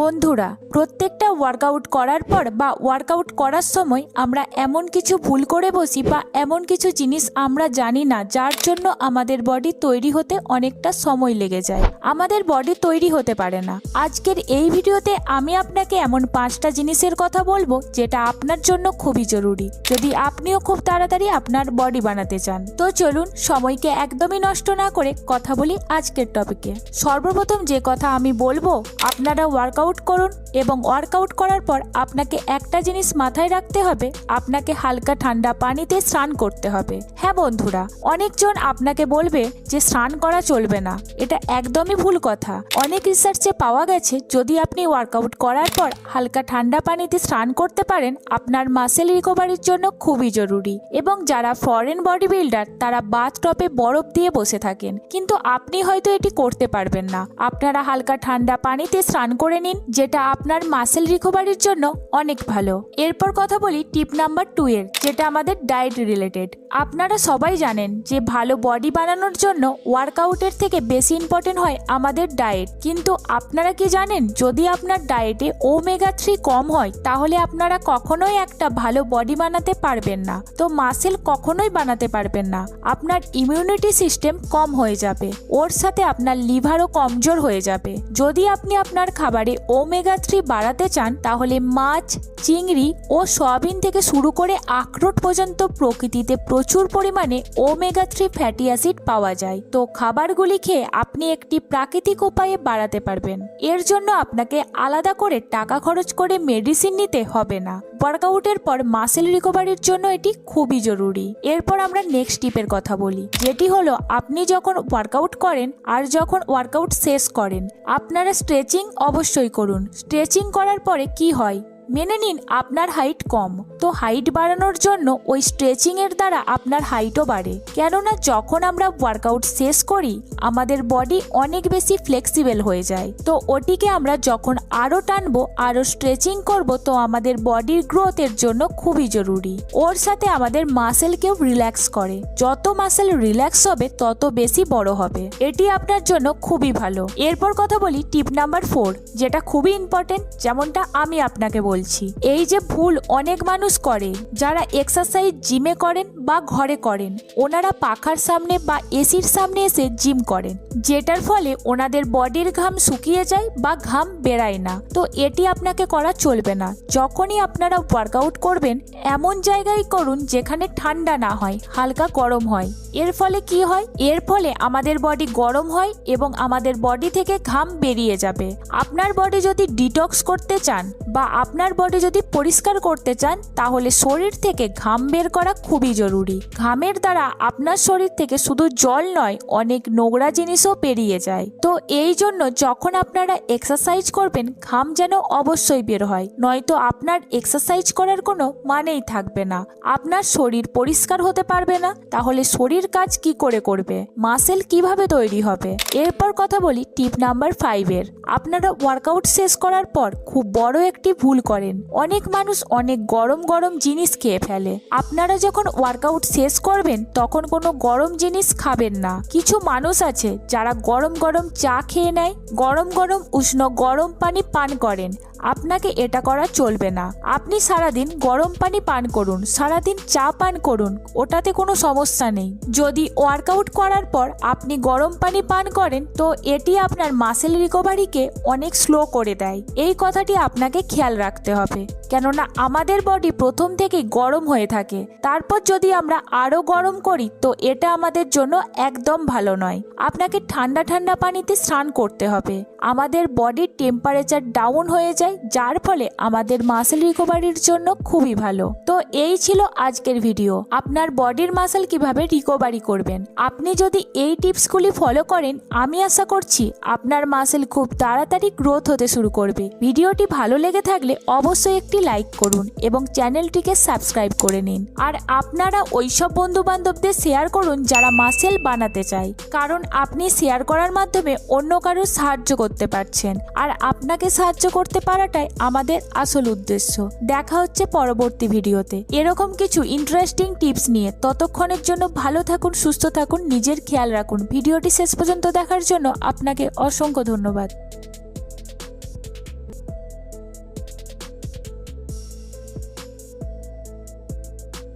বন্ধুরা, প্রত্যেকটা ওয়ার্কআউট করার পর বা ওয়ার্কআউট করার সময় আমরা এমন কিছু ভুল করে বসি বা এমন কিছু জিনিস আমরা জানি না, যার জন্য আমাদের বডি তৈরি হতে অনেকটা সময় লেগে যায়। আমাদের বডি তৈরি হতে পারে না। আজকের এই ভিডিওতে আমি আপনাকে এমন পাঁচটা জিনিসের কথা বলব, যেটা আপনার জন্য খুবই জরুরি। যদি আপনিও খুব তাড়াতাড়ি আপনার বডি বানাতে চান। তো চলুন, সময়কে একদমই নষ্ট না করে কথা বলি আজকের টপিকে সর্বপ্রথম যে কথা আমি বলব, আপনারা ওয়ার্কআউট করুন এবং ওয়ার্কআউট করার পর আপনাকে একটা জিনিস মাথায় রাখতে হবে, আপনাকে হালকা ঠান্ডা পানিতে স্নান করতে হবে। হ্যাঁ বন্ধুরা, অনেকজন আপনাকে বলবে যে স্নান করা চলবে না, এটা একদমই ভুল কথা। অনেক রিসার্চে পাওয়া গেছে, যদি আপনি ওয়ার্কআউট করার পর হালকা ঠান্ডা পানিতে স্নান করতে পারেন, আপনার মাসেল রিকভারির জন্য খুবই জরুরি। এবং যারা ফরেন বডি বিল্ডার তারা বাথ টপে বরফ দিয়ে বসে থাকেন। কিন্তু আপনি হয়তো এটি করতে পারবেন না। আপনারা হালকা ঠান্ডা পানিতে স্নান করে নিন যেটা আপনার মাসেল রিকভারির জন্য অনেক ভালো। এরপর কথা বলি টিপ নাম্বার টু এর, যেটা আমাদের ডায়েট রিলেটেড আপনারা সবাই জানেন যে ভালো বডি বানানোর জন্য ওয়ার্কআউটের থেকে বেশি ইম্পর্টেন্ট হয় আমাদের ডায়েট কিন্তু আপনারা কি জানেন, যদি আপনার ডায়েটে ওমেগা থ্রি কম হয়, তাহলে আপনারা কখনোই একটা ভালো বডি বানাতে পারবেন না। তো মাসেল কখনোই বানাতে পারবেন না। আপনার ইমিউনিটি সিস্টেম কম হয়ে যাবে। ওর সাথে আপনার লিভারও কমজোর হয়ে যাবে। যদি আপনি আপনার খাবারে ওমেগা থ্রি বাড়াতে চান, তাহলে মাছ, চিংড়ি ও সয়াবিন থেকে শুরু করে আখরোট পর্যন্ত প্রকৃতিতে প্রচুর পরিমাণে ওমেগা থ্রি ফ্যাটি অ্যাসিড পাওয়া যায়। তো খাবারগুলি খেয়ে আপনি একটি প্রাকৃতিক উপায়ে বাড়াতে পারবেন। এর জন্য আপনাকে আলাদা করে টাকা খরচ করে মেডিসিন নিতে হবে না। ওয়ার্কআউটের পর মাসেল রিকভারির জন্য এটি খুবই জরুরি। এরপর আমরা নেক্সট টিপের কথা বলি, যেটি হলো আপনি যখন ওয়ার্কআউট করেন আর যখন ওয়ার্কআউট শেষ করেন, আপনারা স্ট্রেচিং অবশ্যই করুন। স্ট্রেচিং করার পরে কি হয়? মেনে নিন আপনার হাইট কম। তো হাইট বাড়ানোর জন্য ওই স্ট্রেচিং এর দ্বারা আপনার হাইটও বাড়ে। কেননা যখন আমরা ওয়ার্কআউট শেষ করি, আমাদের বডি অনেক বেশি ফ্লেক্সিবল হয়ে যায়। তো ওটিকে আমরা যখন আরও টানবো আরও স্ট্রেচিং করব, তো আমাদের বডির গ্রোথের জন্য খুবই জরুরি। ওর সাথে আমাদের মাসেলকেও রিল্যাক্স করে। যত মাসেল রিল্যাক্স হবে, তত বেশি বড় হবে। এটি আপনার জন্য খুবই ভালো। এরপর কথা বলি টিপ নাম্বার ফোর যেটা খুবই ইম্পর্টেন্ট যেমনটা আমি আপনাকে বলছি। এই যে ভুল অনেক মানুষ করে, যারা এক্সারসাইজ জিমে করেন বা ঘরে করেন, ওনারা পাখার সামনে বা এসির সামনে এসে জিম করেন, যেটার ফলে ওনাদের বডির ঘাম শুকিয়ে যায় বা ঘাম বেরায় না। তো এটি আপনাকে করা চলবে না। যখনই আপনারা ওয়ার্কআউট করবেন, এমন জায়গায় করুন যেখানে ঠান্ডা না হয়, হালকা গরম হয়। এর ফলে কি হয়? এর ফলে আমাদের বডি গরম হয় এবং আমাদের বডি থেকে ঘাম বেরিয়ে যাবে। আপনার বডি যদি ডিটক্স করতে চান বা আপনার বডি যদি পরিষ্কার করতে চান, তাহলে শরীর থেকে ঘাম বের করা খুবই জরুরি। ঘামের দ্বারা আপনার শরীর থেকে শুধু জল নয়, অনেক নোংরা জিনিসও পেরিয়ে যায়। তো এই জন্য যখন আপনারা এক্সারসাইজ করবেন, ঘাম যেন অবশ্যই বের হয়। নয়তো আপনার এক্সারসাইজ করার কোনো মানেই থাকবে না। আপনার শরীর পরিষ্কার হতে পারবে না, তাহলে শরীর কাজ কি করে করবে? মাসেল কীভাবে তৈরি হবে? এরপর কথা বলি টিপ নাম্বার ফাইভের আপনারা ওয়ার্কআউট শেষ করার পর খুব বড় একটি ভুল করেন অনেক মানুষ অনেক গরম গরম জিনিস খেয়ে ফেলে। আপনারা যখন ওয়ার্কআউট শেষ করবেন, তখন কোনো গরম জিনিস খাবেন না। কিছু মানুষ আছে যারা গরম গরম চা খেয়ে নেয়, গরম গরম উষ্ণ গরম পানি পান করেন। আপনাকে এটা করা চলবে না। আপনি সারাদিন গরম পানি পান করুন, সারাদিন চা পান করুন, ওটাতে কোনো সমস্যা নেই। যদি ওয়ার্কআউট করার পর আপনি গরম পানি পান করেন, তো এটি আপনার মাসেল রিকভারিকে অনেক স্লো করে দেয়। এই কথাটি আপনাকে খেয়াল রাখতে হবে। কেননা আমাদের বডি প্রথম থেকেই গরম হয়ে থাকে। তারপর যদি আমরা আরও গরম করি, তো এটা আমাদের জন্য একদম ভালো নয়। আপনাকে ঠান্ডা ঠান্ডা পানিতে স্নান করতে হবে। আমাদের বডির টেম্পারেচার ডাউন হয়ে যায়, যার ফলে আমাদের মাসেল রিকভারির জন্য খুবই ভালো। তো এই ছিল আজকের ভিডিও আপনার বডির মাসেল কীভাবে রিকভারি করবেন? আপনি যদি এই টিপসগুলি ফলো করেন, আমি আশা করছি আপনার মাসেল খুব তাড়াতাড়ি গ্রোথ হতে শুরু করবে। ভিডিওটি ভালো লেগে থাকলে অবশ্যই একটি লাইক করুন এবং চ্যানেলটিকে সাবস্ক্রাইব করে নিন। আর আপনারা ওইসব বন্ধু বান্ধবদের শেয়ার করুন যারা মাসেল বানাতে চায়। কারণ আপনি শেয়ার করার মাধ্যমে অন্য কারোর সাহায্য করতে পারছেন। আর আপনাকে সাহায্য করতে পারাটাই আমাদের আসল উদ্দেশ্য। দেখা হচ্ছে পরবর্তী ভিডিওতে। এরকম কিছু ইন্টারেস্টিং টিপস নিয়ে ততক্ষণের জন্য ভালো থাকুন, সুস্থ থাকুন, নিজের খেয়াল রাখুন। ভিডিওটি শেষ পর্যন্ত দেখার জন্য আপনাকে অসংখ্য ধন্যবাদ।